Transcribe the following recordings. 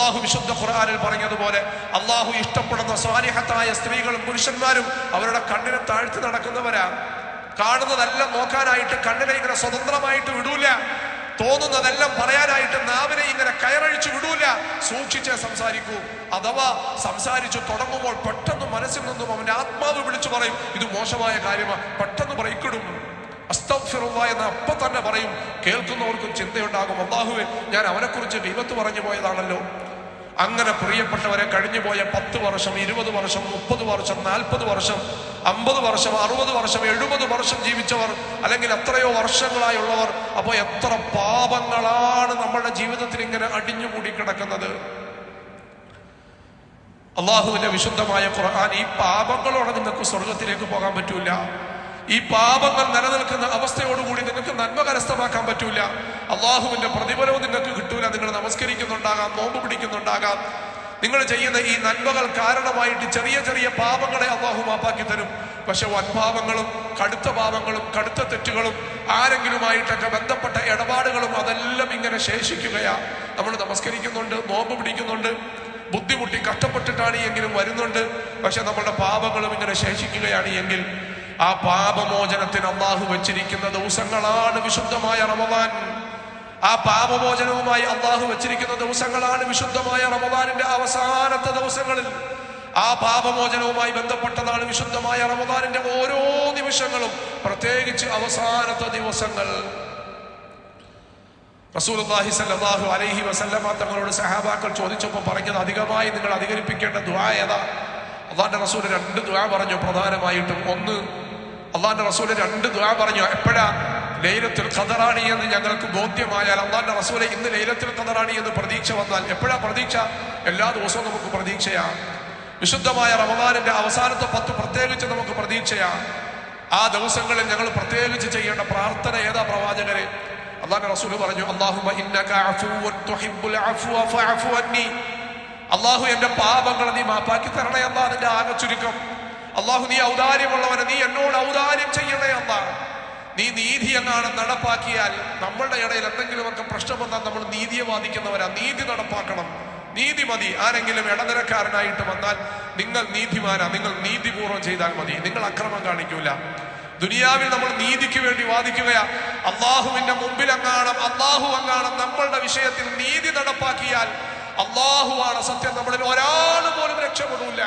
അള്ളാഹു വിശുദ്ധ ഖുർആാനിൽ പറഞ്ഞതുപോലെ അള്ളാഹു ഇഷ്ടപ്പെടുന്ന സ്വാലിഹത്തായ സ്ത്രീകളും പുരുഷന്മാരും അവരുടെ കണ്ണിനെ താഴ്ത്തി നടക്കുന്നവരാ. കാണുന്നതെല്ലാം നോക്കാനായിട്ട് കണ്ണിനെ ഇങ്ങനെ സ്വതന്ത്രമായിട്ട് വിടൂല. തോന്നുന്നതെല്ലാം പറയാനായിട്ട് നാവിനെ ഇങ്ങനെ കയറഴിച്ചു വിടൂല. സൂക്ഷിച്ചേ സംസാരിക്കൂ. അഥവാ സംസാരിച്ചു തുടങ്ങുമ്പോൾ പെട്ടെന്ന് മനസ്സിൽ നിന്നും അവന്റെ ആത്മാവ് വിളിച്ചു പറയും ഇത് മോശമായ കാര്യമാണ് പെട്ടെന്ന് ബ്രേക്കിടും. അസ്തഫിറുള്ള എന്ന് അപ്പൊ തന്നെ പറയും. കേൾക്കുന്നവർക്കും ചിന്തയുണ്ടാകും. അള്ളാഹുവെ ഞാൻ അവനെക്കുറിച്ച് വിപത്ത് പറഞ്ഞു പോയതാണല്ലോ. അങ്ങനെ പ്രിയപ്പെട്ടവരെ കഴിഞ്ഞു പോയ പത്ത് വർഷം ഇരുപത് വർഷം മുപ്പത് വർഷം നാൽപ്പത് വർഷം അമ്പത് വർഷം അറുപത് വർഷം എഴുപത് വർഷം ജീവിച്ചവർ അല്ലെങ്കിൽ എത്രയോ വർഷങ്ങളായുള്ളവർ അപ്പോൾ എത്ര പാപങ്ങളാണ് നമ്മുടെ ജീവിതത്തിൽ ഇങ്ങനെ അടിഞ്ഞുകൂടി കിടക്കുന്നത് അള്ളാഹുവിന്റെ വിശുദ്ധമായ ഖുർആൻ ഈ പാപങ്ങളോടെ നിങ്ങൾക്ക് സ്വർഗത്തിലേക്ക് പോകാൻ പറ്റൂല. ഈ പാപങ്ങൾ നിലനിൽക്കുന്ന അവസ്ഥയോടുകൂടി നിങ്ങൾക്ക് നന്മ കരസ്ഥമാക്കാൻ പറ്റൂല. അള്ളാഹുവിന്റെ പ്രതിഫലവും നിങ്ങൾക്ക് കിട്ടൂല. നിങ്ങൾ നമസ്കരിക്കുന്നുണ്ടാകാം നോമ്പ് പിടിക്കുന്നുണ്ടാകാം. നിങ്ങൾ ചെയ്യുന്ന ഈ നന്മകൾ കാരണമായിട്ട് ചെറിയ ചെറിയ പാപങ്ങളെ അള്ളാഹു മാപ്പാക്കി തരും. പക്ഷെ വൻപാപങ്ങളും കടുത്ത പാപങ്ങളും കടുത്ത തെറ്റുകളും ആരെങ്കിലുമായിട്ടൊക്കെ ബന്ധപ്പെട്ട ഇടപാടുകളും അതെല്ലാം ഇങ്ങനെ ശേഷിക്കുകയാ. നമ്മൾ നമസ്കരിക്കുന്നുണ്ട് നോമ്പ് പിടിക്കുന്നുണ്ട്. ബുദ്ധിമുട്ടി കഷ്ടപ്പെട്ടിട്ടാണ് എങ്കിലും വരുന്നുണ്ട്. പക്ഷെ നമ്മളുടെ പാപങ്ങളും ഇങ്ങനെ ശേഷിക്കുകയാണ് എങ്കിൽ ആ പാപമോചനത്തിന് അള്ളാഹു വെച്ചിരിക്കുന്ന ദിവസങ്ങളാണ് വിശുദ്ധമായ റമദാൻ. ആ പാപമോചനവുമായി അള്ളാഹു വെച്ചിരിക്കുന്ന ദിവസങ്ങളാണ് വിശുദ്ധമായ റമദാനിന്റെ അവസാനത്തെ ദിവസങ്ങളിൽ. ആ പാപമോചനവുമായി ബന്ധപ്പെട്ടതാണ് വിശുദ്ധമായ റമദാനിന്റെ ഓരോ നിമിഷങ്ങളും പ്രത്യേകിച്ച് അവസാനത്തെ ദിവസങ്ങൾ. റസൂലുള്ളാഹി സല്ലാഹു അലൈഹി വസല്ലമ തങ്ങളോട് സഹാബാക്കൾ ചോദിച്ചപ്പോൾ പറഞ്ഞത് അധികമായി നിങ്ങൾ അധികരിപ്പിക്കേണ്ട ദുആ ഏതാ? അള്ളാന്റെ റസൂൽ രണ്ട് ദുആ പറഞ്ഞു. പ്രധാനമായിട്ടും ഒന്ന് അള്ളാന്റെ റസൂൽ രണ്ട് ദുആ പറഞ്ഞു. എപ്പോഴാ? ലൈലത്തുൽ ഖദറാണി എന്ന് ഞങ്ങൾക്ക് ബോധ്യമായാൽ അള്ളാന്റെ റസൂലെ ഇന്ന് ലൈലത്തുൽ ഖദറാണി എന്ന് പ്രതീക്ഷ വന്നാൽ എപ്പോഴാ പ്രതീക്ഷ? എല്ലാ ദിവസവും നമുക്ക് പ്രതീക്ഷയാ. വിശുദ്ധമായ റമദാനിന്റെ അവസാനത്തെ പത്ത് പ്രത്യേകിച്ച് നമുക്ക് പ്രതീക്ഷയാ. ആ ദിവസങ്ങളിൽ ഞങ്ങൾ പ്രത്യേകിച്ച് ചെയ്യേണ്ട പ്രാർത്ഥന ഏതാ പ്രവാചകരെ? അള്ളാഹ് റസൂൽ പറഞ്ഞു അള്ളാഹു എന്റെ പാപങ്ങൾ നീ മാപ്പാക്കി തരണേ അള്ളാഹ് അതിന്റെ ആകെ ചുരുക്കം. അള്ളാഹു നീ ഔദാര്യമുള്ളവനെ നീ എന്നോട് ഔദാര്യം ചെയ്യണേ അല്ലാ നീ നീതി എന്നാണ് നടപ്പാക്കിയാൽ നമ്മളുടെ ഇടയിൽ എന്തെങ്കിലുമൊക്കെ പ്രശ്നം വന്നാൽ നമ്മൾ നീതിയെ വാദിക്കുന്നവരാ. നീതി നടപ്പാക്കണം. നീതി മതി. ആരെങ്കിലും ഇടനിരക്കാരനായിട്ട് വന്നാൽ നിങ്ങൾ നീതിമാനാ. നിങ്ങൾ നീതിപൂർവം ചെയ്താൽ മതി. നിങ്ങൾ അക്രമം കാണിക്കൂല. ദുനിയാവിൽ നമ്മൾ നീതിക്ക് വേണ്ടി വാദിക്കുകയാ. അള്ളാഹുവിന്റെ മുമ്പിൽ അങ്ങാണം അള്ളാഹു അങ്ങാണം നമ്മളുടെ വിഷയത്തിൽ നീതി നടപ്പാക്കിയാൽ അള്ളാഹുവാണ് സത്യം. നമ്മളിൽ ഒരാൾ പോലും രക്ഷപ്പെടൂല.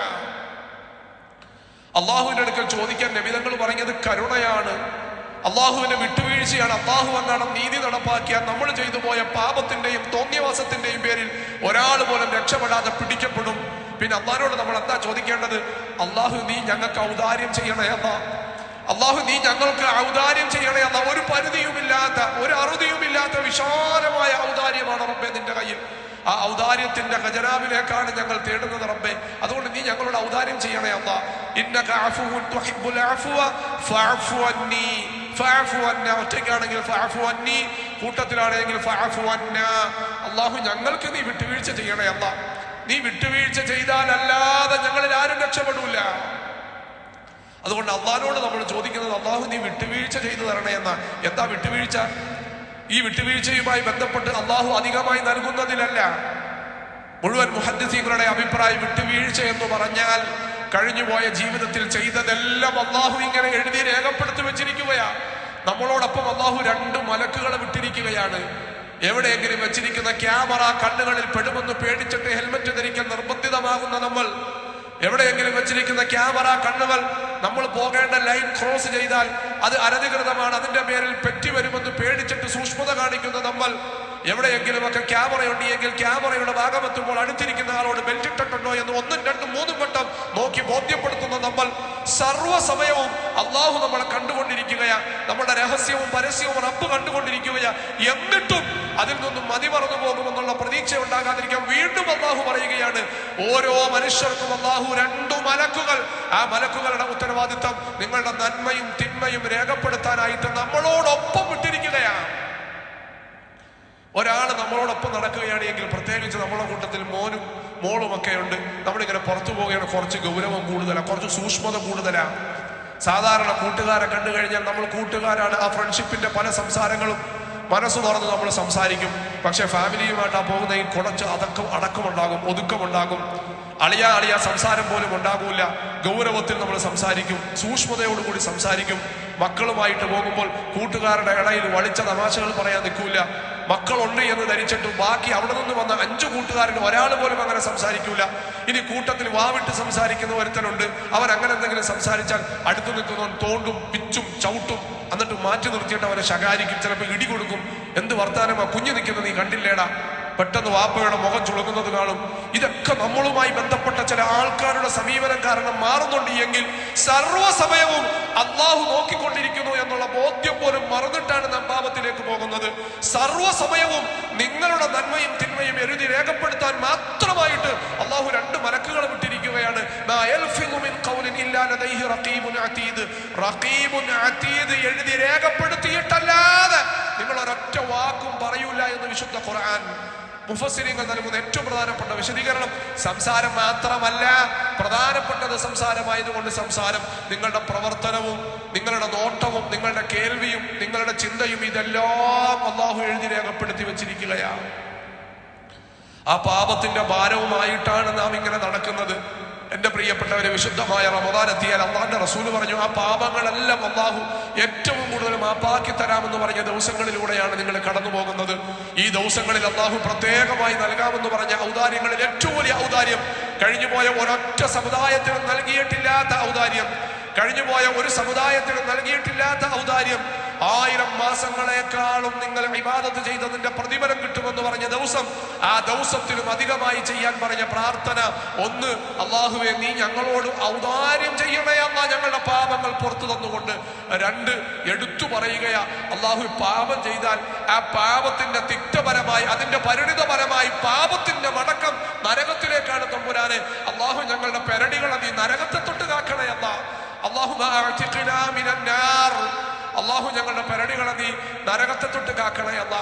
അള്ളാഹുവിന്റെ അടുക്കൽ ചോദിക്കാൻ നബിതങ്ങൾ പറഞ്ഞത് കരുണയാണ്. അള്ളാഹുവിന്റെ വിട്ടുവീഴ്ചയാണ്. അള്ളാഹു എന്നാണ് നീതി നടപ്പാക്കിയ നമ്മൾ ചെയ്തു പോയ പാപത്തിന്റെയും തോന്നിയവാസത്തിന്റെയും പേരിൽ ഒരാൾ പോലും രക്ഷപ്പെടാതെ പിടിക്കപ്പെടും. പിന്നെ അള്ളാഹിനോട് നമ്മൾ എന്താ ചോദിക്കേണ്ടത്? അള്ളാഹു നീ ഞങ്ങൾക്ക് ഔദാര്യം ചെയ്യണേ അല്ല. അള്ളാഹു നീ ഞങ്ങൾക്ക് ഔദാര്യം ചെയ്യണേ അല്ല. ഒരു പരിധിയുമില്ലാത്ത ഒരു അറുതിയുമില്ലാത്ത വിശാലമായ ഔദാര്യമാണ് റബ്ബെ നിന്റെ കയ്യിൽ. ആ ഔദാര്യത്തിന്റെ ഖജനാവിലേക്കാണ് ഞങ്ങൾ തേടുന്നത് റബ്ബെ. അതുകൊണ്ട് നീ ഞങ്ങളോട് ഔദാര്യം ചെയ്യണേ അല്ല. ഒറ്റയ്ക്കാണെങ്കിൽ കൂട്ടത്തിലാണെങ്കിൽ അള്ളാഹു ഞങ്ങൾക്ക് നീ വിട്ടുവീഴ്ച ചെയ്യണേ അല്ല. നീ വിട്ടുവീഴ്ച ചെയ്താലല്ലാതെ ഞങ്ങളിൽ ആരും രക്ഷപ്പെടൂല. അതുകൊണ്ട് അള്ളാഹിനോട് നമ്മൾ ചോദിക്കുന്നത് അള്ളാഹു നീ വിട്ടുവീഴ്ച ചെയ്തു തരണേ എന്നാ എന്താ വിട്ടുവീഴ്ച? ഈ വിട്ടുവീഴ്ചയുമായി ബന്ധപ്പെട്ട് അള്ളാഹു അധികമായി നൽകുന്നതിലല്ല. മുഴുവൻ മുഹദ്ദീങ്ങളുടെ അഭിപ്രായം വിട്ടുവീഴ്ച എന്ന് പറഞ്ഞാൽ കഴിഞ്ഞുപോയ ജീവിതത്തിൽ ചെയ്തതെല്ലാം അള്ളാഹു ഇങ്ങനെ എഴുതി രേഖപ്പെടുത്തി വെച്ചിരിക്കുകയാ. നമ്മളോടൊപ്പം അള്ളാഹു രണ്ട് മലക്കുകളെ വിട്ടിരിക്കുകയാണ്. എവിടെയെങ്കിലും വെച്ചിരിക്കുന്ന ക്യാമറ കണ്ണുകളിൽ പെടുമെന്ന് പേടിച്ചിട്ട് ഹെൽമെറ്റ് ധരിക്കാൻ നിർബന്ധിതമാകുന്ന നമ്മൾ എവിടെയെങ്കിലും വെച്ചിരിക്കുന്ന ക്യാമറ കണ്ണുകൾ നമ്മൾ പോകേണ്ട ലൈൻ ക്രോസ് ചെയ്താൽ അത് അനധികൃതമാണ്. അതിന്റെ പേരിൽ പെറ്റി വരുമെന്ന് പേടിച്ചിട്ട് സൂക്ഷ്മത കാണിക്കുന്ന നമ്മൾ എവിടെയെങ്കിലുമൊക്കെ ക്യാമറ ഉണ്ടെങ്കിൽ ക്യാമറയുടെ ഭാഗമെത്തുമ്പോൾ അടുത്തിരിക്കുന്ന ആളോട് ബെൽറ്റ് ഇട്ടിട്ടുണ്ടോ എന്ന് ഒന്നും രണ്ടും മൂന്നും വട്ടം നോക്കി ബോധ്യപ്പെടുത്തുന്ന നമ്മൾ സർവസമയവും അള്ളാഹു നമ്മളെ കണ്ടുകൊണ്ടിരിക്കുകയാണ് നമ്മുടെ രഹസ്യവും പരസ്യവും റബ്ബ് കണ്ടുകൊണ്ടിരിക്കുകയാണ് എന്നിട്ടും അതിൽ നിന്നും മതി മറന്നു പോകുമെന്നുള്ള പ്രതീക്ഷ ഉണ്ടാകാതിരിക്കാൻ വീണ്ടും അള്ളാഹു പറയുകയാണ്. ഓരോ മനുഷ്യർക്കും അള്ളാഹു രണ്ടു മലക്കുകൾ. ആ മലക്കുകളുടെ ഉത്തരവാദിത്തം നിങ്ങളുടെ നന്മയും തിന്മയും രേഖപ്പെടുത്താനായിട്ട് നമ്മളോടൊപ്പം വിട്ടിരിക്കുകയാണ് ഒരാൾ നമ്മളോടൊപ്പം നടക്കുകയാണെങ്കിൽ പ്രത്യേകിച്ച് നമ്മളെ കൂട്ടത്തിൽ മോനും മോളും ഒക്കെ ഉണ്ട് നമ്മളിങ്ങനെ പുറത്തു പോവുകയാണ്. കുറച്ച് ഗൗരവം കൂടുതലാണ് കുറച്ച് സൂക്ഷ്മത കൂടുതലാണ് സാധാരണ കൂട്ടുകാരെ കണ്ടു കഴിഞ്ഞാൽ നമ്മൾ കൂട്ടുകാരാണ്. ആ ഫ്രണ്ട്ഷിപ്പിന്റെ പല സംസാരങ്ങളും മനസ്സ് തുറന്ന് നമ്മൾ സംസാരിക്കും. പക്ഷെ ഫാമിലിയുമായിട്ട് ആ പോകുന്നെങ്കിൽ കുറച്ച് അതക്കം അടക്കമുണ്ടാകും ഒതുക്കമുണ്ടാകും. അളിയാ അളിയാ സംസാരം പോലും ഉണ്ടാകൂല. ഗൗരവത്തിൽ നമ്മൾ സംസാരിക്കും. സൂക്ഷ്മതയോടുകൂടി സംസാരിക്കും. മക്കളുമായിട്ട് പോകുമ്പോൾ കൂട്ടുകാരുടെ ഇടയിൽ വളിച്ച തമാശകൾ പറയാൻ നിൽക്കൂല. മക്കളുണ്ട് എന്ന് ധരിച്ചിട്ട് ബാക്കി അവിടെ നിന്ന് വന്ന അഞ്ചു കൂട്ടുകാരിൽ ഒരാൾ പോലും അങ്ങനെ സംസാരിക്കൂല. ഇനി കൂട്ടത്തിൽ വാവിട്ട് സംസാരിക്കുന്ന ഒരുത്തനുണ്ട് അവൻ അങ്ങനെ എന്തെങ്കിലും സംസാരിച്ചാൽ അടുത്തു നിൽക്കുന്നവൻ തോണ്ടും പിച്ചും ചവിട്ടും എന്നിട്ട് മാറ്റി നിർത്തിയിട്ട് അവരെ ശകാരിക്കും. ചിലപ്പോൾ ഇടി കൊടുക്കും. എന്ത് വർത്താനമാ കുഞ്ഞു നിൽക്കുന്നത് നീ കണ്ടില്ലേടാ? പെട്ടെന്ന് വാപ്പയുടെ മുഖം ചുളുങ്ങുന്നത് കാണും. ഇതൊക്കെ നമ്മളുമായി ബന്ധപ്പെട്ട ചില ആൾക്കാരുടെ സമീപനം കാരണം മാറുന്നുണ്ട് എങ്കിൽ സർവസമയവും അള്ളാഹു നോക്കിക്കൊണ്ടിരിക്കുന്നു എന്നുള്ള ബോധ്യം പോലും മറന്നിട്ടാണ് നാം പാപത്തിലേക്ക് പോകുന്നത്. സർവസമയവും നിങ്ങളുടെ നന്മയും തിന്മയും എഴുതി രേഖപ്പെടുത്താൻ മാത്രമായിട്ട് അള്ളാഹു രണ്ട് മലക്കുകൾ വിട്ടിരിക്കുകയാണ്. എഴുതി രേഖപ്പെടുത്തിയിട്ടല്ലാതെ നിങ്ങൾ ഒരൊറ്റ വാക്കും പറയൂല എന്ന് വിശുദ്ധ ഖുർആൻ. മുഫസ്സിരിങ്ങൾ നൽകുന്ന ഏറ്റവും പ്രധാനപ്പെട്ട വിശദീകരണം സംസാരം മാത്രമല്ല പ്രധാനപ്പെട്ടത് സംസാരമായതുകൊണ്ട് സംസാരം നിങ്ങളുടെ പ്രവർത്തനവും നിങ്ങളുടെ നോട്ടവും നിങ്ങളുടെ കേൾവിയും നിങ്ങളുടെ ചിന്തയും ഇതെല്ലാം അള്ളാഹു എഴുതി രേഖപ്പെടുത്തി വെച്ചിരിക്കുകയാണ്. ആ പാപത്തിന്റെ ഭാരവുമായിട്ടാണ് നാം ഇങ്ങനെ നടക്കുന്നത്. എന്റെ പ്രിയപ്പെട്ടവരെ വിശുദ്ധമായ റമദാൻ എത്തിയാൽ അള്ളാന്റെ റസൂൽ പറഞ്ഞു ആ പാപങ്ങളെല്ലാം അള്ളാഹു ഏറ്റവും കൂടുതൽ മാപ്പാക്കി തരാമെന്ന് പറഞ്ഞ ദിവസങ്ങളിലൂടെയാണ് നിങ്ങൾ കടന്നു പോകുന്നത് ഈ ദിവസങ്ങളിൽ അള്ളാഹു പ്രത്യേകമായി നൽകാമെന്ന് പറഞ്ഞ ഔദാര്യങ്ങളിൽ ഏറ്റവും വലിയ ഔദാര്യം കഴിഞ്ഞുപോയ ഒരൊറ്റ സമുദായത്തിനും നൽകിയിട്ടില്ലാത്ത ഔദാര്യം കഴിഞ്ഞുപോയ ഒരു സമുദായത്തിനും നൽകിയിട്ടില്ലാത്ത ഔദാര്യം ആയിരം മാസങ്ങളെക്കാളും നിങ്ങൾ വിവാദത്ത് ചെയ്തതിന്റെ പ്രതിഫലം കിട്ടുമെന്ന് പറഞ്ഞ ദിവസം ആ ദിവസത്തിലും അധികമായി ചെയ്യാൻ പറഞ്ഞ പ്രാർത്ഥന ഒന്ന് അള്ളാഹുവെ നീ ഞങ്ങളോട് ഔദാര്യം ചെയ്യണേ അല്ല ഞങ്ങളുടെ പാപങ്ങൾ പുറത്തു തന്നുകൊണ്ട്. രണ്ട് എടുത്തു പറയുകയാ അള്ളാഹു പാപം ചെയ്താൽ ആ പാപത്തിന്റെ തിക്തപരമായി അതിന്റെ പരിണിതപരമായി പാപത്തിന്റെ മടക്കം നരകത്തിലേക്കാണ് തമ്പുരാനെ. അള്ളാഹു ഞങ്ങളുടെ പെരടികളെ നീ നരകത്തെ തൊട്ട് കാക്കണേ അല്ല. അള്ളാഹു അള്ളാഹു ഞങ്ങളുടെ പരടികളെ നീ നരകത്തെ തൊട്ട് കാക്കണേ അല്ല.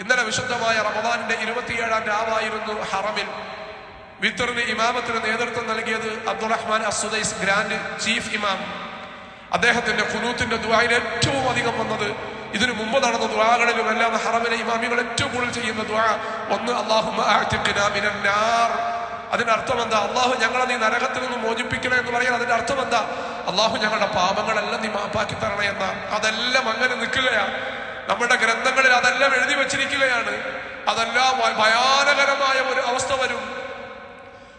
ഇന്നലെ വിശുദ്ധമായ റമദാനിന്റെ ഇരുപത്തിയേഴാം രാവായിരുന്നു ഹറമിൽ. വിത്തറിന് ഇമാമത്തിന് നേതൃത്വം നൽകിയത് അബ്ദുറഹ്മാൻ അസുദൈസ് ഗ്രാൻഡ് ചീഫ് ഇമാം. അദ്ദേഹത്തിന്റെ കുനൂത്തിന്റെ ദുആയിൽ ഏറ്റവും അധികം വന്നത് ഇതിനു മുമ്പ് നടന്ന ദുവാകളിലും എല്ലാം ഹറമിലെ ഇമാമികൾ ഏറ്റവും കൂടുതൽ ചെയ്യുന്ന ദുആ ഒന്ന് മിനൻ അതിന്റെ അർത്ഥം എന്താ? അള്ളാഹു ഞങ്ങളെ നീ നരകത്തിൽ നിന്ന് മോചിപ്പിക്കണേ എന്ന് പറയാൻ അതിന്റെ അർത്ഥം എന്താ? അള്ളാഹു ഞങ്ങളുടെ പാപങ്ങളെല്ലാം നീ മാപ്പാക്കി തരണേ എന്ന അതെല്ലാം അങ്ങനെ നിൽക്കുകയാണ്. നമ്മുടെ ഗ്രന്ഥങ്ങളിൽ അതെല്ലാം എഴുതി വെച്ചിരിക്കുകയാണ്. അതെല്ലാം ഭയാനകരമായ ഒരു അവസ്ഥ വരും.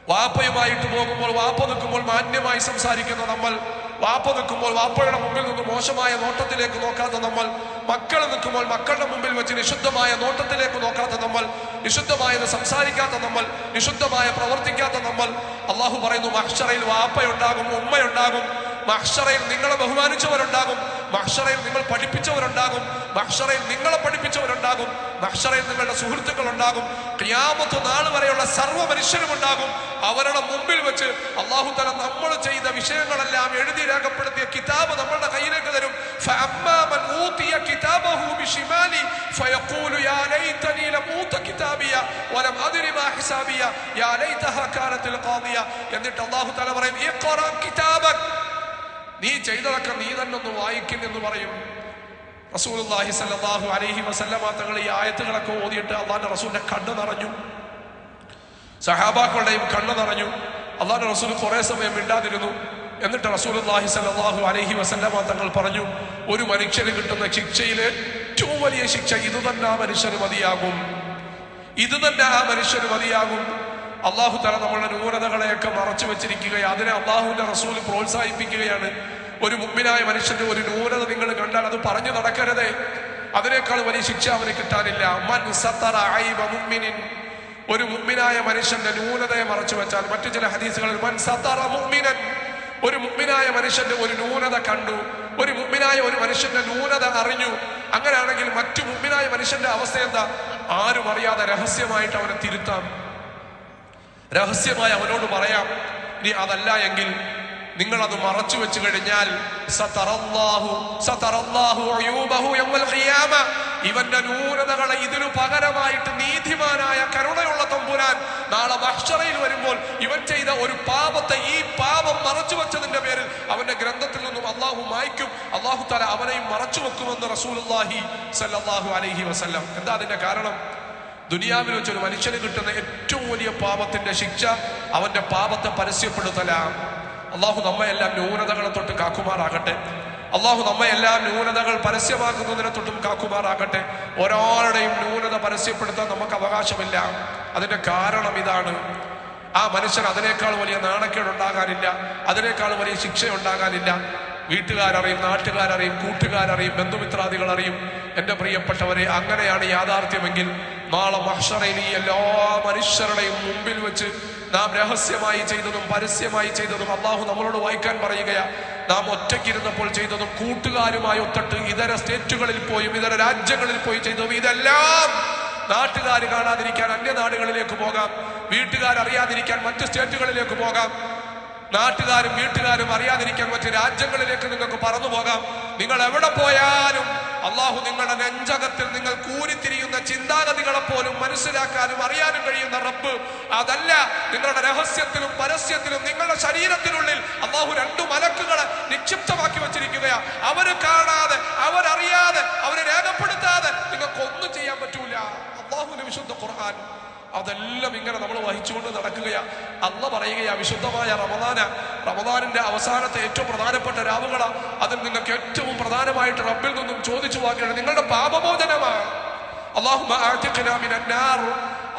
വാപ്പയുമായിട്ട് പോകുമ്പോൾ വാപ്പ നിൽക്കുമ്പോൾ മാന്യമായി സംസാരിക്കുന്ന നമ്മൾ വാപ്പ നിൽക്കുമ്പോൾ വാപ്പയുടെ മുമ്പിൽ നിന്ന് മോശമായ നോട്ടത്തിലേക്ക് നോക്കാത്ത നമ്മൾ മക്കൾ നിൽക്കുമ്പോൾ മക്കളുടെ മുമ്പിൽ വെച്ച് നിശുദ്ധമായ നോട്ടത്തിലേക്ക് നോക്കാത്ത നമ്മൾ നിശുദ്ധമായത് സംസാരിക്കാത്ത നമ്മൾ നിശുദ്ധമായ പ്രവർത്തിക്കാത്ത നമ്മൾ. അള്ളാഹു പറയുന്നു മഹ്ഷറയിൽ വാപ്പയുണ്ടാകും ഉമ്മയുണ്ടാകും മഹ്ഷറയിൽ നിങ്ങളെ ബഹുമാനിച്ചവരുണ്ടാകും. മഹ്ഷറയിൽ നിങ്ങൾ പഠിപ്പിച്ചവരുണ്ടാകും. മഹ്ഷറയിൽ നിങ്ങളെ പഠിപ്പിച്ചവരുണ്ടാകും. മഹ്ഷറയിൽ നിങ്ങളുടെ സുഹൃത്തുക്കൾ ഉണ്ടാകും ക്രിയാമത്ത് നാൾ വരെയുള്ള സർവ മനുഷ്യരും ഉണ്ടാകും അവരുടെ മുമ്പിൽ വെച്ച് അള്ളാഹു തല നമ്മൾ ചെയ്ത വിഷയങ്ങളെല്ലാം എഴുതി രേഖപ്പെടുത്തിയ കിതാബ് നമ്മളുടെ കയ്യിലേക്ക് തരും. എന്നിട്ട് അള്ളാഹു തല പറയും നീ ചെയ്തതൊക്കെ നീ തന്നെ ഒന്ന് വായിക്കും എന്ന് പറയും. റസൂലുള്ളാഹി സല്ലാഹു അലൈഹി വസല്ലമ തങ്ങൾ ഈ ആയത്തുകളൊക്കെ ഓതിയിട്ട് അള്ളാഹിന്റെ റസൂലിന്റെ കണ്ണ് നിറഞ്ഞു. സഹാബാക്കളുടെയും കണ്ണ് നിറഞ്ഞു. അള്ളാഹിന്റെ റസൂൽ കുറെ സമയം മിണ്ടാതിരുന്നു. എന്നിട്ട് റസൂലുള്ളാഹി സല്ലാഹു അലൈഹി വസല്ലമ തങ്ങൾ പറഞ്ഞു ഒരു മനുഷ്യന് കിട്ടുന്ന ശിക്ഷയിൽ ഏറ്റവും വലിയ ശിക്ഷ ഇത് തന്നെ ആ മനുഷ്യന് മതിയാകും. ഇത് തന്നെ ആ മനുഷ്യന് മതിയാകും. അള്ളാഹു തല നമ്മളുടെ ന്യൂനതകളെയൊക്കെ മറച്ചു വെച്ചിരിക്കുകയാണ്. അതിനെ അള്ളാഹുവിന്റെ റസൂൽ പ്രോത്സാഹിപ്പിക്കുകയാണ്. ഒരു മുമ്പിനായ മനുഷ്യന്റെ ഒരു ന്യൂനത നിങ്ങൾ കണ്ടാൽ അത് പറഞ്ഞു നടക്കരുതേ. അതിനേക്കാൾ വലിയ ശിക്ഷ അവന് കിട്ടാനില്ല. ഒരു മുമ്മിനായ മനുഷ്യന്റെ ന്യൂനതയെ മറച്ചു വെച്ചാൽ മറ്റു ചില ഹദീസുകളിൽ മൻ സത്തറ മുമ്മിനൻ ഒരു മുമ്മിനായ മനുഷ്യന്റെ ഒരു ന്യൂനത കണ്ടു. ഒരു മുമ്മിനായ ഒരു മനുഷ്യന്റെ ന്യൂനത അറിഞ്ഞു. അങ്ങനെയാണെങ്കിൽ മറ്റു മുമ്മിനായ മനുഷ്യന്റെ അവസ്ഥ എന്താ? ആരും അറിയാതെ രഹസ്യമായിട്ട് അവനെ തിരുത്താം. രഹസ്യമായി അവനോട് പറയാം ഇനി അതല്ല എങ്കിൽ നിങ്ങൾ അത് മറച്ചു വെച്ച് കഴിഞ്ഞാൽ ഇവന്റെ ന്യൂനതകളെ ഇതിനു പകരമായിട്ട് നീതിമാനായ കരുണയുള്ള തമ്പുരാൻ നാളെ ഭക്ഷണയിൽ വരുമ്പോൾ ഇവൻ ചെയ്ത ഒരു പാപത്തെ ഈ പാപം മറച്ചു വെച്ചതിന്റെ പേരിൽ അവന്റെ ഗ്രന്ഥത്തിൽ നിന്നും അള്ളാഹു മായ്ക്കും. അള്ളാഹു തല അവനെയും മറച്ചു വെക്കുമെന്ന് അലഹി അലൈഹി വസല്ലം. എന്താ അതിന്റെ കാരണം? ദുനിയാവിൽ വെച്ച് ഒരു മനുഷ്യന് കിട്ടുന്ന ഏറ്റവും വലിയ പാപത്തിന്റെ ശിക്ഷ അവന്റെ പാപത്തെ പരസ്യപ്പെടുത്തല അള്ളാഹു നമ്മയെല്ലാം ന്യൂനതകളെ തൊട്ട് കാക്കുമാറാകട്ടെ. അള്ളാഹു നമ്മയെല്ലാം ന്യൂനതകൾ പരസ്യമാക്കുന്നതിനെ തൊട്ടും കാക്കുമാറാകട്ടെ. ഒരാളുടെയും ന്യൂനത പരസ്യപ്പെടുത്താൻ നമുക്ക് അവകാശമില്ല. അതിന്റെ കാരണം ഇതാണ്. ആ മനുഷ്യൻ അതിനേക്കാൾ വലിയ നാണക്കേട് ഉണ്ടാകാനില്ല അതിനേക്കാൾ വലിയ ശിക്ഷ ഉണ്ടാകാനില്ല വീട്ടുകാരറിയും നാട്ടുകാരറിയും കൂട്ടുകാരറിയും ബന്ധുമിത്രാദികൾ അറിയും എന്റെ പ്രിയപ്പെട്ടവരെ അങ്ങനെയാണ് യാഥാർത്ഥ്യമെങ്കിൽ നാളെ മഹ്ഷറയിൽ ഈ എല്ലാ മനുഷ്യരുടെയും മുമ്പിൽ വെച്ച് നാം രഹസ്യമായി ചെയ്തതും പരസ്യമായി ചെയ്തതും അള്ളാഹു നമ്മളോട് വായിക്കാൻ പറയുകയാ. നാം ഒറ്റയ്ക്കിരുന്നപ്പോൾ ചെയ്തതും കൂട്ടുകാരുമായി ഒത്തിട്ട് ഇതര സ്റ്റേറ്റുകളിൽ പോയും ഇതര രാജ്യങ്ങളിൽ പോയി ചെയ്തതും ഇതെല്ലാം നാട്ടുകാർ കാണാതിരിക്കാൻ അന്യനാടുകളിലേക്ക് പോകാം. വീട്ടുകാർ അറിയാതിരിക്കാൻ മറ്റു സ്റ്റേറ്റുകളിലേക്ക് പോകാം. നാട്ടുകാരും വീട്ടുകാരും അറിയാതിരിക്കാൻ മറ്റ് രാജ്യങ്ങളിലേക്ക് നിങ്ങൾക്ക് പറന്നു പോകാം. നിങ്ങൾ എവിടെ പോയാലും അള്ളാഹു നിങ്ങളുടെ നെഞ്ചകത്തിൽ നിങ്ങൾ കൂരിത്തിരിയുന്ന ചിന്താഗതികളെ പോലും മനസ്സിലാക്കാനും അറിയാനും കഴിയുന്ന റബ്ബ്. അതല്ല നിങ്ങളുടെ രഹസ്യത്തിലും പരസ്യത്തിലും നിങ്ങളുടെ ശരീരത്തിനുള്ളിൽ അള്ളാഹു രണ്ടു മലക്കുകളെ നിക്ഷിപ്തമാക്കി വെച്ചിരിക്കുകയാ. അവർ കാണാതെ അവരറിയാതെ അവരെ രേഖപ്പെടുത്താതെ നിങ്ങൾക്ക് ഒന്നും ചെയ്യാൻ പറ്റൂല. അള്ളാഹുവിന്റെ വിശുദ്ധ ഖുർആൻ. അതെല്ലാം ഇങ്ങനെ നമ്മൾ വഹിച്ചുകൊണ്ട് നടക്കുകയാ. അല്ല പറയുകയാ വിശുദ്ധമായ റമദാന. റമദാനിന്റെ അവസാനത്തെ ഏറ്റവും പ്രധാനപ്പെട്ട രാവുകളാ. അതിൽ നിങ്ങൾക്ക് ഏറ്റവും പ്രധാനമായിട്ട് റബ്ബിൽ നിന്നും ചോദിച്ചു വാങ്ങിയാണ് നിങ്ങളുടെ പാപമോചനമാണ്. അള്ളാഹു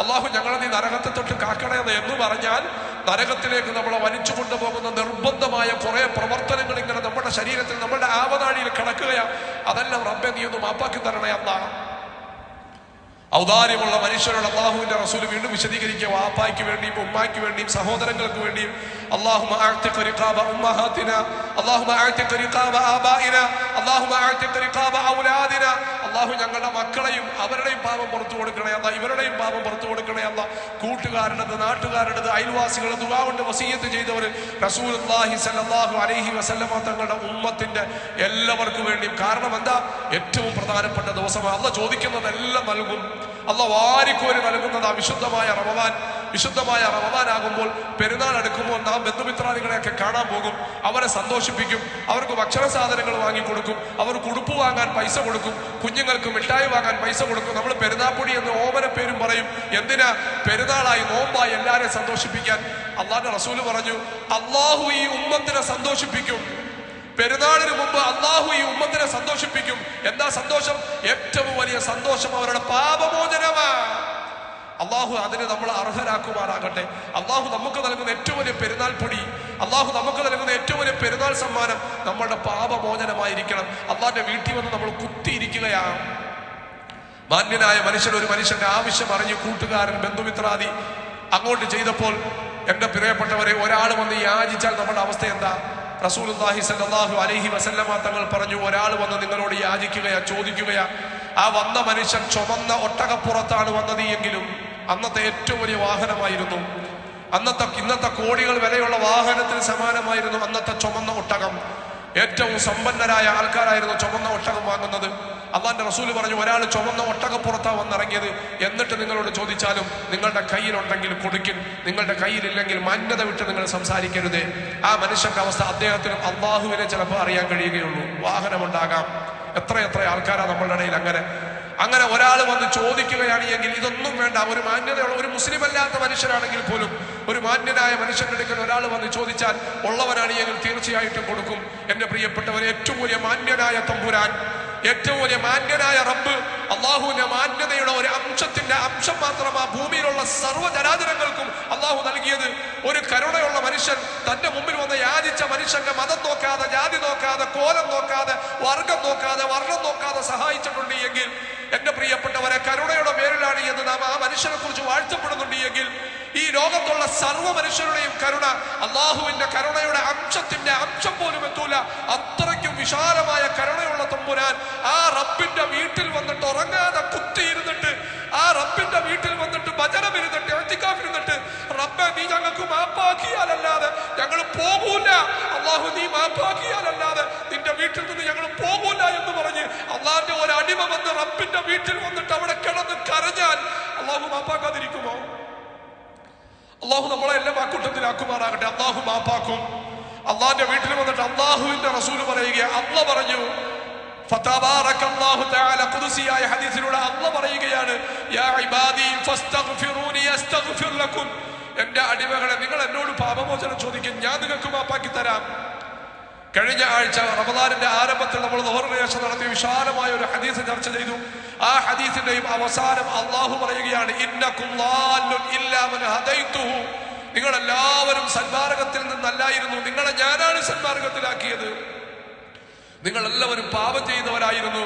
അള്ളാഹു ഞങ്ങളെ നീ നരകത്തെ തൊട്ട് കാക്കണേ എന്ന് പറഞ്ഞാൽ നരകത്തിലേക്ക് നമ്മളെ വലിച്ചു കൊണ്ടുപോകുന്ന നിർബന്ധമായ കുറെ പ്രവർത്തനങ്ങൾ ഇങ്ങനെ നമ്മുടെ ശരീരത്തിൽ നമ്മുടെ ആവനാഴിയിൽ കിടക്കുകയാ. അതെല്ലാം റബ്ബെ നീ ഒന്ന് മാപ്പാക്കി തരണേ അല്ലാ ഔദാര്യമുള്ള മനുഷ്യരോട് അള്ളാഹുവിന്റെ റസൂൽ വീണ്ടും വിശദീകരിക്കുക വാപ്പായ്ക്ക് വേണ്ടിയും ഉമ്മായ്ക്ക് വേണ്ടിയും സഹോദരങ്ങൾക്ക് വേണ്ടിയും اللهم اعتق رقاب امهاتنا اللهم اعتق رقاب ابائنا اللهم اعتق رقاب اولادنا അള്ളാഹു ഞങ്ങളുടെ മക്കളെയും അവരുടെയും പാപം പുറത്തു കൊടുക്കണേ അല്ല ഇവരുടെയും പാപം പുറത്തു കൊടുക്കണേ അല്ല. കൂട്ടുകാരുടേത് നാട്ടുകാരുടേത് അയൽവാസികളുടെ ദുവാ കൊണ്ട് വസീയത്ത് ചെയ്തവർ റസൂൽ സലാഹു അലഹി വസല്ലമ തങ്ങളുടെ ഉമ്മത്തിന്റെ എല്ലാവർക്കും വേണ്ടിയും. കാരണം എന്താ? ഏറ്റവും പ്രധാനപ്പെട്ട ദിവസമാണ്. അല്ല ചോദിക്കുന്നതെല്ലാം നൽകും. അല്ല വാരിക്കോരി നൽകുന്നത് ആ വിശുദ്ധമായ വിശുദ്ധമായ റമദാനാകുമ്പോൾ പെരുന്നാൾ അടുക്കുമ്പോൾ നാം ബന്ധുമിത്രാദികളെയൊക്കെ കാണാൻ പോകും. അവരെ സന്തോഷിപ്പിക്കും. അവർക്ക് ഭക്ഷണ സാധനങ്ങൾ വാങ്ങിക്കൊടുക്കും. അവർക്ക് ഉടുപ്പ് വാങ്ങാൻ പൈസ കൊടുക്കും. കുഞ്ഞുങ്ങൾക്ക് മിഠായി വാങ്ങാൻ പൈസ കൊടുക്കും. നമ്മൾ പെരുന്നാപ്പൊടി എന്ന് ഓമന പേരും പറയും. എന്തിനാ? പെരുന്നാളായി നോമ്പായി എല്ലാവരെയും സന്തോഷിപ്പിക്കാൻ. അള്ളാന്റെ റസൂൽ പറഞ്ഞു അള്ളാഹു ഈ ഉമ്മത്തിനെ സന്തോഷിപ്പിക്കും. പെരുന്നാളിന് മുമ്പ് അള്ളാഹു ഈ ഉമ്മത്തിനെ സന്തോഷിപ്പിക്കും. എന്താ സന്തോഷം? ഏറ്റവും വലിയ സന്തോഷം അവരുടെ പാപമോചനമാണ്. അള്ളാഹു അതിന് നമ്മൾ അർഹരാക്കുമാറാകട്ടെ. അള്ളാഹു നമുക്ക് നൽകുന്ന ഏറ്റവും വലിയ പെരുന്നാൾ പൊടി അള്ളാഹു നമുക്ക് നൽകുന്ന ഏറ്റവും വലിയ പെരുന്നാൾ സമ്മാനം നമ്മളുടെ പാപമോചനമായിരിക്കണം. അള്ളാഹിന്റെ വീട്ടിൽ വന്ന് നമ്മൾ കുത്തിയിരിക്കുകയാണ്. മാന്യനായ മനുഷ്യൻ ഒരു മനുഷ്യന്റെ ആവശ്യം അറിഞ്ഞു കൂട്ടുകാരൻ ബന്ധുമിത്രാദി അങ്ങോട്ട് ചെയ്തപ്പോൾ എന്റെ പ്രിയപ്പെട്ടവരെ ഒരാൾ വന്ന് യാചിച്ചാൽ നമ്മുടെ അവസ്ഥ എന്താ? റസൂലുള്ളാഹി സല്ലല്ലാഹു അലഹി വസല്ലമ തങ്ങൾ പറഞ്ഞു ഒരാൾ വന്ന് നിങ്ങളോട് യാചിക്കുകയാ ചോദിക്കുകയാ. ആ വന്ന മനുഷ്യൻ ചുമന്ന ഒട്ടകപ്പുറത്താണ് വന്നത് എങ്കിലും അന്നത്തെ ഏറ്റവും വലിയ വാഹനമായിരുന്നു. അന്നത്തെ ഇന്നത്തെ കോടികൾ വിലയുള്ള വാഹനത്തിന് സമാനമായിരുന്നു അന്നത്തെ ചുമന്ന ഒട്ടകം. ഏറ്റവും സമ്പന്നരായ ആൾക്കാരായിരുന്നു ചുമന്ന ഒട്ടകം വാങ്ങുന്നത്. അള്ളാന്റെ റസൂൽ പറഞ്ഞു ഒരാൾ ചുമന്ന ഒട്ടകപ്പുറത്താ വന്നിറങ്ങിയത്. എന്നിട്ട് നിങ്ങളോട് ചോദിച്ചാലും നിങ്ങളുടെ കയ്യിലുണ്ടെങ്കിൽ കൊടുക്കിൻ നിങ്ങളുടെ കയ്യിലില്ലെങ്കിൽ മാന്യത വിട്ട് നിങ്ങൾ സംസാരിക്കരുത്. ആ മനുഷ്യന്റെ അവസ്ഥ അദ്ദേഹത്തിനും അള്ളാഹുവിനെ ചിലപ്പോൾ അറിയാൻ കഴിയുകയുള്ളൂ. വാഹനമുണ്ടാകാം. എത്ര എത്ര ആൾക്കാരാ നമ്മളുടെ ഇടയിൽ അങ്ങനെ. അങ്ങനെ ഒരാൾ വന്ന് ചോദിക്കുകയാണ് എങ്കിൽ ഇതൊന്നും വേണ്ട. ഒരു മാന്യതയുള്ള ഒരു മുസ്ലിം അല്ലാത്ത മനുഷ്യരാണെങ്കിൽ പോലും ഒരു മാന്യനായ മനുഷ്യന്റെ അടുക്കൽ ഒരാൾ വന്ന് ചോദിച്ചാൽ ഉള്ളവനാണ് എങ്കിൽ തീർച്ചയായിട്ടും കൊടുക്കും. എന്റെ പ്രിയപ്പെട്ടവർ ഏറ്റവും വലിയ മാന്യനായ തമ്പുരാൻ ഏറ്റവും വലിയ മാന്യനായ റബ്ബ് അള്ളാഹുവിന്റെ മാന്യതയുടെ ഒരു അംശത്തിന്റെ അംശം മാത്രം ആ ഭൂമിയിലുള്ള സർവജനാചരങ്ങൾക്കും അള്ളാഹു നൽകിയത്. ഒരു കരുണയുള്ള മനുഷ്യൻ തന്റെ മുമ്പിൽ വന്ന് യാചിച്ച മനുഷ്യന്റെ മതം നോക്കാതെ ജാതി നോക്കാതെ കോലം നോക്കാതെ വർഗം നോക്കാതെ വർണം നോക്കാതെ സഹായിച്ചിട്ടുണ്ട് എങ്കിൽ എന്റെ പ്രിയപ്പെട്ടവരെ കരുണയുടെ പേരിലാണ് എന്ന് നാം ആ മനുഷ്യനെ കുറിച്ച് വാഴ്ത്തപ്പെടുന്നുണ്ട് എങ്കിൽ ഈ ലോകത്തുള്ള സർവ മനുഷ്യരുടെയും കരുണ അള്ളാഹുവിന്റെ കരുണയുടെ അംശത്തിന്റെ അംശം പോലും എത്തൂല. അത്രയ്ക്കും വിശാലമായ കരുണയുള്ള തമ്പുരാൻ ആ റബ്ബിന്റെ വീട്ടിൽ വന്നിട്ട് ഉറങ്ങാതെ കുത്തിയിരുന്നിട്ട് ആ റബ്ബിന്റെ വീട്ടിൽ വന്നിട്ട് ഭജനം ഇരുന്നിട്ട് എഴുത്തിക്കാഫിരുന്നിട്ട് റബ്ബെ നീ ഞങ്ങൾക്ക് മാപ്പാക്കിയാലല്ലാതെ ഞങ്ങൾ പോകൂല. അള്ളാഹു നീ മാപ്പാക്കിയാലല്ലാതെ നിന്റെ വീട്ടിൽ നിന്ന് ഞങ്ങൾ പോകൂല എന്ന് പറഞ്ഞ് അള്ളാഹിന്റെ ഒരു അടിമ വന്ന് റബ്ബിന്റെ വീട്ടിൽ വന്നിട്ട് അവിടെ കിടന്ന് കരഞ്ഞാൽ അള്ളാഹു മാപ്പാക്കാതിരിക്കുമോ? അള്ളാഹു നമ്മളെ എല്ലാം ആ അള്ളാഹു മാപ്പാക്കും. അള്ളാഹിന്റെ വീട്ടിൽ വന്നിട്ട് അള്ളാഹുവിന്റെ റസൂൽ പറയുക അള്ള പറഞ്ഞു ഹദീസിലൂടെ അള്ള പറയുകയാണ് എന്റെ അടിമകളെ നിങ്ങൾ എന്നോട് പാപമോചനം ചോദിക്കും ഞാൻ നിങ്ങൾക്ക് മാപ്പാക്കി തരാം. കഴിഞ്ഞ ആഴ്ച റമദാനിന്റെ ആരംഭത്തിൽ നമ്മൾ നടത്തി നടത്തിയ വിശാലമായ ഒരു ഹദീസ് ചർച്ച ചെയ്തു. ആ ഹദീസിന്റെയും അവസാനം അള്ളാഹു പറയുകയാണ് നിങ്ങൾ എല്ലാവരും സന്മാർഗത്തിൽ നിന്നല്ലായിരുന്നു. നിങ്ങളെ ഞാനാണ് സന്മാർഗത്തിലാക്കിയത്. നിങ്ങൾ എല്ലാവരും പാപം ചെയ്തവരായിരുന്നു.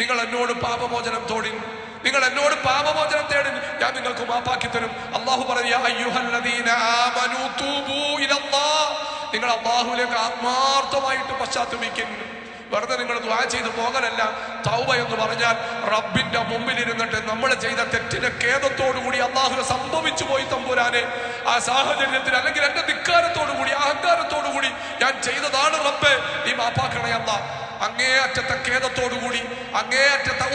നിങ്ങൾ എന്നോട് പാപമോചനം തോടി നിങ്ങൾ എന്നോട് പാപമോചനം തേടി ഞാൻ നിങ്ങൾക്ക് മാപ്പാക്കി തരും. അള്ളാഹു പറയാ നിങ്ങൾ അള്ളാഹുലേക്ക് ആത്മാർത്ഥമായിട്ട് പശ്ചാത്തപിക്കുന്നു വെറുതെ നിങ്ങൾ ദ്വാ ചെയ്ത് പോകലല്ല. തൗബ എന്ന് പറഞ്ഞാൽ റബ്ബിന്റെ മുമ്പിൽ ഇരുന്നിട്ട് നമ്മൾ ചെയ്ത തെറ്റിന്റെ കൂടി അള്ളാഹു സംഭവിച്ചു പോയി തമ്പുരാനെ. ആ സാഹചര്യത്തിൽ അല്ലെങ്കിൽ എന്റെ ധിക്കാരത്തോടു കൂടി ഞാൻ ചെയ്തതാണ് റബ്ബ്. നീ മാപ്പാക്കണേ അല്ല അങ്ങേയറ്റത്തെ ഖേദത്തോടുകൂടി അങ്ങേയറ്റത്തെ.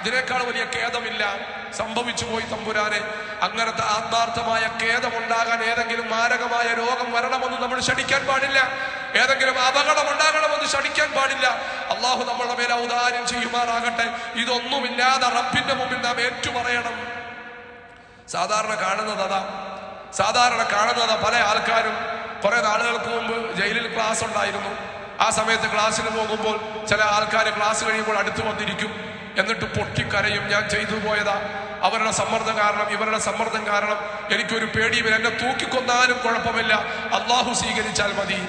ഇതിനേക്കാൾ വലിയ ഖേദമില്ല. സംഭവിച്ചു പോയി തമ്പുരാനെ. അങ്ങനത്തെ ആത്മാർത്ഥമായ ഖേദമുണ്ടാകാൻ ഏതെങ്കിലും മാരകമായ രോഗം വരണമെന്ന് നമ്മൾ ക്ഷണിക്കാൻ പാടില്ല. ഏതെങ്കിലും അപകടം ഉണ്ടാകണമെന്ന് ക്ഷണിക്കാൻ പാടില്ല. അള്ളാഹു നമ്മളുടെ മേലെ ഔദാര്യം ചെയ്യുമാറാകട്ടെ. ഇതൊന്നുമില്ലാതെ റബ്ബിന്റെ മുമ്പിൽ നാം ഏറ്റുപറയണം. സാധാരണ കാണുന്നത് അതാ. സാധാരണ കാണുന്നത് പല ആൾക്കാരും കുറെ നാളുകൾക്ക് മുമ്പ് ജയിലിൽ ക്ലാസ് ഉണ്ടായിരുന്നു. ആ സമയത്ത് ക്ലാസ്സിന് പോകുമ്പോൾ ചില ആൾക്കാർ ക്ലാസ് കഴിയുമ്പോൾ അടുത്തു വന്നിരിക്കും. എന്നിട്ട് പൊട്ടിക്കരയും ഞാൻ ചെയ്തു പോയതാ. അവരുടെ സമ്മർദ്ദം കാരണം ഇവരുടെ സമ്മർദ്ദം കാരണം എനിക്കൊരു പേടിയും എന്നെ തൂക്കിക്കൊന്നാലും കുഴപ്പമില്ല. അള്ളാഹു സ്വീകരിച്ചാൽ മതി.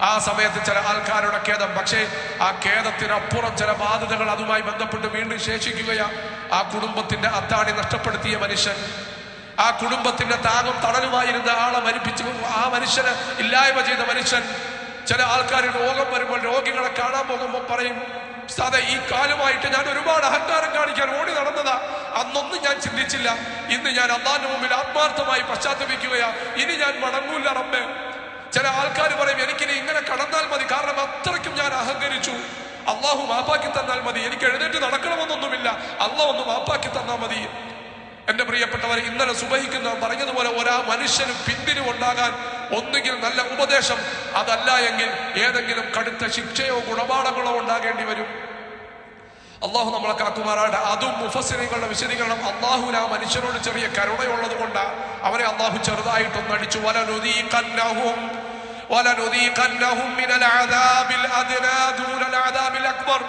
ആ സമയത്ത് ചില ആൾക്കാരുടെ ഖേദം. പക്ഷേ ആ ഖേദത്തിനപ്പുറം ചില ബാധ്യതകൾ അതുമായി ബന്ധപ്പെട്ട് വീണ്ടും ശേഷിക്കുകയാ. ആ കുടുംബത്തിന്റെ അത്താണി നഷ്ടപ്പെടുത്തിയ മനുഷ്യൻ ആ കുടുംബത്തിന്റെ താങ്ങും തണലുമായിരുന്ന ആളെ മരിപ്പിച്ചു. ആ മനുഷ്യന് ഇല്ലായ്മ ചെയ്ത മനുഷ്യൻ ചില ആൾക്കാർ രോഗം വരുമ്പോൾ രോഗികളെ കാണാൻ പോകുമ്പോൾ പറയും സാധ ഈ കാലമായിട്ട് ഞാൻ ഒരുപാട് അഹങ്കാരം കാണിക്കാൻ ഓടി നടന്നതാ. അന്നൊന്നും ഞാൻ ചിന്തിച്ചില്ല. ഇന്ന് ഞാൻ അള്ളാന്റെ മുമ്പിൽ ആത്മാർത്ഥമായി പശ്ചാത്തപിക്കുകയാ. ഇനി ഞാൻ മടങ്ങൂല്ല റബ്ബേ. ചില ആൾക്കാർ പറയും എനിക്കിനി ഇങ്ങനെ കടന്നാൽ മതി. കാരണം അത്രയ്ക്കും ഞാൻ അഹങ്കരിച്ചു. അള്ളാഹു മാപ്പാക്കി തന്നാൽ മതി. എനിക്ക് എഴുന്നേറ്റ് നടക്കണമെന്നൊന്നുമില്ല അള്ളാഹ് ഒന്ന് മാപ്പാക്കി തന്നാൽ മതി എന്റെ പ്രിയപ്പെട്ടവർ ഇന്നലെ സുബഹിക്കുന്ന പറഞ്ഞതുപോലെ ഒരാ മനുഷ്യനും പിന്തിരിവ് ഉണ്ടാകാൻ ഒന്നുകിൽ നല്ല ഉപദേശം അതല്ല എങ്കിൽ ഏതെങ്കിലും കടുത്ത ശിക്ഷയോ ഗുണപാഠങ്ങളോ ഉണ്ടാകേണ്ടി വരും. അള്ളാഹു നമ്മളെ കാക്കുമാറാട്ടെ അതും മുഫസിനികളുടെ വിശദീകരണം. അള്ളാഹുവിന് ആ മനുഷ്യനോട് ചെറിയ കരുണയുള്ളത് കൊണ്ട് അവരെ അള്ളാഹു ചെറുതായിട്ടൊന്ന് അടിച്ചു. വലനുദീഖന്നഹും വലനുദീഖന്നഹും മിനൽ അദാബിൽ അദ്നാ ദൂനൽ അദാബിൽ അക്ബർ.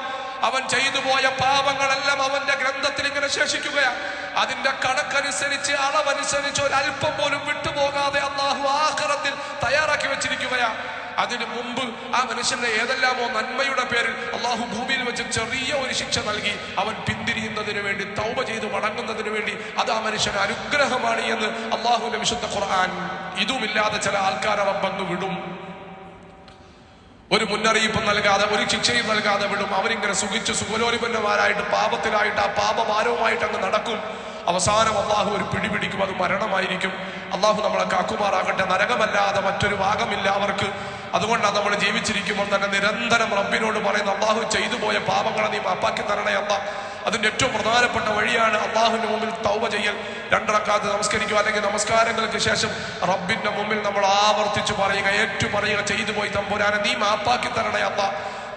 അവൻ ചെയ്തു പോയ പാപങ്ങളെല്ലാം അവന്റെ ഗ്രന്ഥത്തിൽ ഇങ്ങനെ ശേഷിക്കുകയാണ്. അതിന്റെ കണക്കനുസരിച്ച് അളവനുസരിച്ച് ഒരല്പം പോലും വിട്ടുപോകാതെ അള്ളാഹു ആഹ്റത്തിൽ തയ്യാറാക്കി വെച്ചിരിക്കുകയാണ്. അതിനു മുമ്പ് ആ മനുഷ്യന്റെ ഏതെല്ലാമോ നന്മയുടെ പേരിൽ അള്ളാഹു ഭൂമിയിൽ വെച്ച് ചെറിയ ഒരു ശിക്ഷ നൽകി. അവൻ പിന്തിരിയുന്നതിന് വേണ്ടി തൗബ ചെയ്ത് മടങ്ങുന്നതിന് വേണ്ടി അത് ആ മനുഷ്യന് അനുഗ്രഹമാണ് എന്ന് അള്ളാഹുവിന്റെ വിശുദ്ധ ഖുർആൻ. ഇതുമില്ലാതെ ചില ആൾക്കാരെ വന്നു വിടും. ഒരു മുന്നറിയിപ്പ് നൽകാതെ ഒരു ശിക്ഷയും നൽകാതെ വിടും. അവരിങ്ങനെ സുഖിച്ച് സുഖലോലിപന്നമാരായിട്ട് പാപത്തിലായിട്ട് ആ പാപഭാരവുമായിട്ട് അങ്ങ് നടക്കും. അവസാനം അള്ളാഹു ഒരു പിടിപിടിക്കും അത് മരണമായിരിക്കും. അള്ളാഹു നമ്മളെ കാക്കുമാറാകട്ടെ. നരകമല്ലാതെ മറ്റൊരു ഭാഗമില്ല അവർക്ക്. അതുകൊണ്ടാണ് നമ്മൾ ജീവിച്ചിരിക്കുമ്പോൾ തന്നെ നിരന്തരം റബ്ബിനോട് പറയുന്ന അള്ളാഹു ചെയ്തു പോയ പാപങ്ങളെ നീ മാപ്പാക്കി തരണേ അല്ല. അതിന്റെ ഏറ്റവും പ്രധാനപ്പെട്ട വഴിയാണ് അള്ളാഹുവിന്റെ മുമ്പിൽ തൗബ ചെയ്യൽ. രണ്ടിറക്കാത്ത് നമസ്കരിക്കുക അല്ലെങ്കിൽ നമസ്കാരങ്ങൾക്ക് ശേഷം റബ്ബിന്റെ മുമ്പിൽ നമ്മൾ ആവർത്തിച്ച് പറയുക ഏറ്റു പറയുക ചെയ്തു പോയി തമ്പുരാനെ നീ മാപ്പാക്കി തരണേ അല്ല.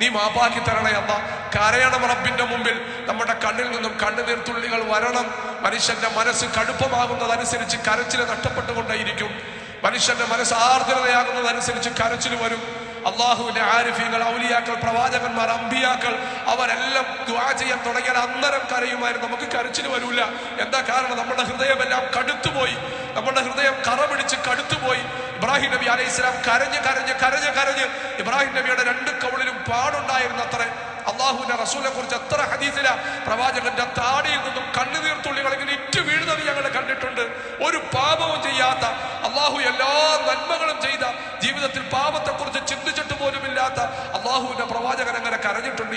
നീ മാപ്പാക്കി തരണേ അല്ല. കരയണം റബ്ബിന്റെ മുമ്പിൽ. നമ്മുടെ കണ്ണിൽ നിന്നും കണ്ണുനീർത്തുള്ളികൾ വരണം. മനുഷ്യന്റെ മനസ്സ് കടുപ്പമാകുന്നതനുസരിച്ച് കരച്ചിൽ നഷ്ടപ്പെട്ടുകൊണ്ടേയിരിക്കും. മനുഷ്യന്റെ മനസ്സ് ആർദ്രതയാകുന്നതനുസരിച്ച് കരച്ചിൽ വരും. അള്ളാഹുവിന്റെ ആരിഫീങ്ങൾ ഔലിയാക്കൾ പ്രവാചകന്മാർ അമ്പിയാക്കൾ അവരെല്ലാം ദ്വാ ചെയ്യാൻ തുടങ്ങിയാൽ അന്നരം കരയുമായിരുന്നു. നമുക്ക് കരച്ചിൽ വരൂല. എന്താ കാരണം? നമ്മുടെ ഹൃദയമെല്ലാം കടുത്തുപോയി. നമ്മുടെ ഹൃദയം കറ പിടിച്ച് കടുത്തുപോയി. ഇബ്രാഹിം നബി അലൈഹി ഇസ്ലാം കരഞ്ഞ് കരഞ്ഞ് കരഞ്ഞ് കരഞ്ഞ് ഇബ്രാഹിം നബിയുടെ രണ്ട് കവളിലും പാടുണ്ടായിരുന്നു അത്രേ അള്ളാഹുവിന്റെ റസൂലിനെ കുറിച്ച് എത്ര ഹദീസില പ്രവാചകന്റെ താടിയിൽ നിന്നും കണ്ണുനീർത്തുള്ളികൾ ഇങ്ങനെ ഇറ്റു വീഴുന്നത് ഞങ്ങൾ കണ്ടിട്ടുണ്ട് ഒരു പാപവും ചെയ്യാത്ത അള്ളാഹു എല്ലാ നന്മകളും ചെയ്ത ജീവിതത്തിൽ പാപത്തെക്കുറിച്ച് ചിന്തിച്ചിട്ട്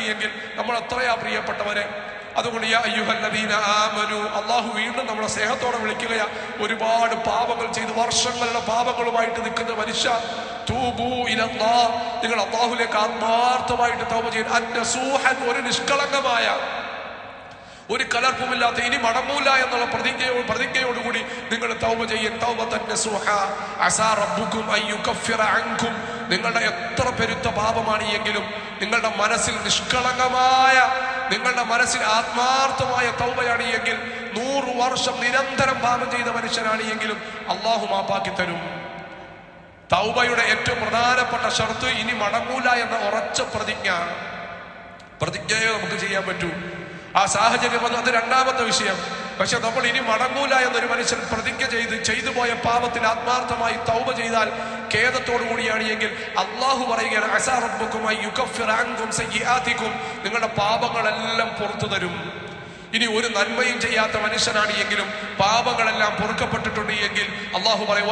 എങ്കിൽ നമ്മൾ എത്രയാ പ്രിയപ്പെട്ടവരെ. അതുകൊണ്ട് ആമനു അള്ളാഹു വീണ്ടും നമ്മളെ സ്നേഹത്തോടെ വിളിക്കുകയാ. ഒരുപാട് പാപങ്ങൾ ചെയ്ത് വർഷങ്ങളുടെ പാപങ്ങളുമായിട്ട് നിൽക്കുന്ന മനുഷ്യ നിങ്ങൾ അള്ളാഹുലേക്ക് ആത്മാർത്ഥമായിട്ട് തൗബ ചെയ്യുക അന്നസൂഹൻ ഒരു നിഷ്കളങ്കമായ ഒരു കലർപ്പുമില്ലാത്ത ഇനി മടങ്ങൂല എന്നുള്ള പ്രതിജ്ഞയോ പ്രതിജ്ഞയോടുകൂടി നിങ്ങൾ തൗമ ചെയ്യും. തന്നെ നിങ്ങളുടെ എത്ര പെരുത്ത പാപമാണ് എങ്കിലും നിങ്ങളുടെ മനസ്സിൽ നിഷ്കളങ്കമായ നിങ്ങളുടെ മനസ്സിൽ ആത്മാർത്ഥമായ തൗമയാണ് എങ്കിൽ. നൂറ് വർഷം നിരന്തരം പാപം ചെയ്ത മനുഷ്യനാണ് എങ്കിലും. അള്ളാഹു മാപ്പാക്കി തരും. തൗബയുടെ ഏറ്റവും പ്രധാനപ്പെട്ട ഷർത്ത് ഇനി മടങ്ങൂല എന്ന ഉറച്ച പ്രതിജ്ഞ. പ്രതിജ്ഞയെ നമുക്ക് ചെയ്യാൻ പറ്റൂ. ആ സാഹചര്യം വന്നു. അത് രണ്ടാമത്തെ വിഷയം. പക്ഷെ നമ്മൾ ഇനി മടങ്ങൂല എന്നൊരു മനുഷ്യൻ പ്രതിജ്ഞ ചെയ്ത് ചെയ്തു പോയ പാപത്തിൽ ആത്മാർത്ഥമായി തൗബ ചെയ്താൽ ഖേദത്തോടു കൂടിയാണ് എങ്കിൽ അള്ളാഹു പറയുകയാണ് സയ്യാത്തിക്കും നിങ്ങളുടെ പാപങ്ങളെല്ലാം പുറത്തു തരും. ഇനി ഒരു നന്മയും ചെയ്യാത്ത മനുഷ്യനാണ് എങ്കിലും പാപങ്ങളെല്ലാം പൊറുക്കപ്പെട്ടിട്ടുണ്ട് എങ്കിൽ അള്ളാഹു പറയും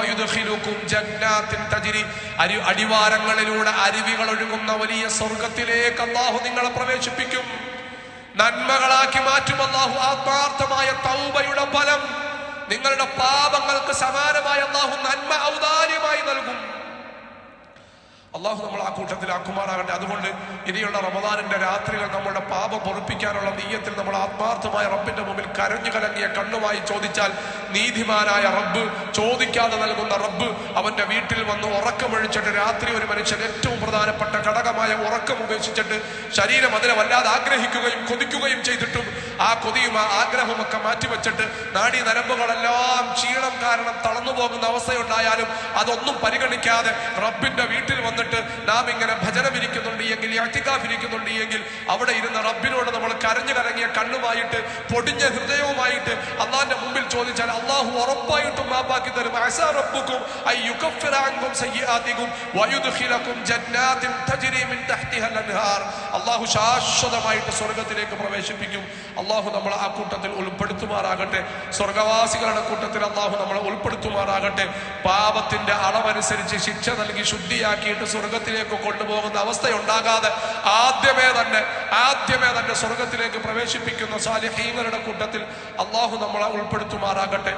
അടിവാരങ്ങളിലൂടെ അരുവികൾ ഒഴുകുന്ന വലിയ സ്വർഗത്തിലേക്ക് അള്ളാഹു നിങ്ങളെ പ്രവേശിപ്പിക്കും. നന്മകളാക്കി മാറ്റും അള്ളാഹു ആത്മാർത്ഥമായ തൗബയുടെ ഫലം നിങ്ങളുടെ പാപങ്ങൾക്ക് സമാനമായ അള്ളാഹു നന്മ ഔദാര്യമായി നൽകും. അള്ളാഹു നമ്മൾ ആ കൂട്ടത്തിൽ ആക്കുമാറാകട്ടെ അതുകൊണ്ട് ഇനിയുള്ള റമദാനിന്റെ രാത്രികൾ നമ്മളുടെ പാപം പൊറുപ്പിക്കാനുള്ള നീയത്തിൽ നമ്മൾ ആത്മാർത്ഥമായ റബ്ബിന്റെ മുമ്പിൽ കരഞ്ഞു കലങ്ങിയ കണ്ണുമായി ചോദിച്ചാൽ നീതിമാനായ റബ്ബ് ചോദിക്കാതെ നൽകുന്ന റബ്ബ് അവന്റെ വീട്ടിൽ വന്ന് ഉറക്കമൊഴിച്ചിട്ട് രാത്രി ഒരു മനുഷ്യൻ ഏറ്റവും പ്രധാനപ്പെട്ട ഘടകമായ ഉറക്കം ഉപേക്ഷിച്ചിട്ട് ശരീരം അതിനെ വല്ലാതെ ആഗ്രഹിക്കുകയും കൊതിക്കുകയും ചെയ്തിട്ടും ആ കൊതിയും ആ ആഗ്രഹമൊക്കെ മാറ്റിവെച്ചിട്ട് നാഡീ നരമ്പുകളെല്ലാം ക്ഷീണം കാരണം തളർന്നു പോകുന്ന അവസ്ഥയുണ്ടായാലും അതൊന്നും പരിഗണിക്കാതെ റബ്ബിന്റെ വീട്ടിൽ വന്നിട്ട് നാം ഇങ്ങനെ ഭജനം ഇരിക്കുന്നുണ്ട് എങ്കിൽ അറ്റിക്കാഫ് ഇരിക്കുന്നുണ്ട് എങ്കിൽ അവിടെ ഇരുന്ന റബ്ബിനോട് നമ്മൾ കരഞ്ഞു കലങ്ങിയ കണ്ണുമായിട്ട് പൊടിഞ്ഞ ഹൃദയവുമായിട്ട് അള്ളാന്റെ മുമ്പിൽ ചോദിച്ചാൽ അള്ളാഹു ഉറപ്പായിട്ടും മാപ്പാക്കി തരും. റബ്ബുക്കും അള്ളാഹു ശാശ്വതമായിട്ട് സ്വർഗത്തിലേക്ക് പ്രവേശിപ്പിക്കും. അള്ളാഹു നമ്മളെ ആ കൂട്ടത്തിൽ ഉൾപ്പെടുത്തുമാറാകട്ടെ. സ്വർഗവാസികളുടെ കൂട്ടത്തിൽ അള്ളാഹു നമ്മളെ ഉൾപ്പെടുത്തുമാറാകട്ടെ. പാപത്തിന്റെ അളവനുസരിച്ച് ശിക്ഷ നൽകി ശുദ്ധിയാക്കിയിട്ട് സ്വർഗത്തിലേക്ക് കൊണ്ടുപോകുന്ന അവസ്ഥയുണ്ടാകാതെ ആദ്യമേ തന്നെ ആദ്യമേ തന്നെ സ്വർഗത്തിലേക്ക് പ്രവേശിപ്പിക്കുന്ന സാലിഹീങ്ങളുടെ കൂട്ടത്തിൽ അള്ളാഹു നമ്മളെ ഉൾപ്പെടുത്തുമാറാകട്ടെ.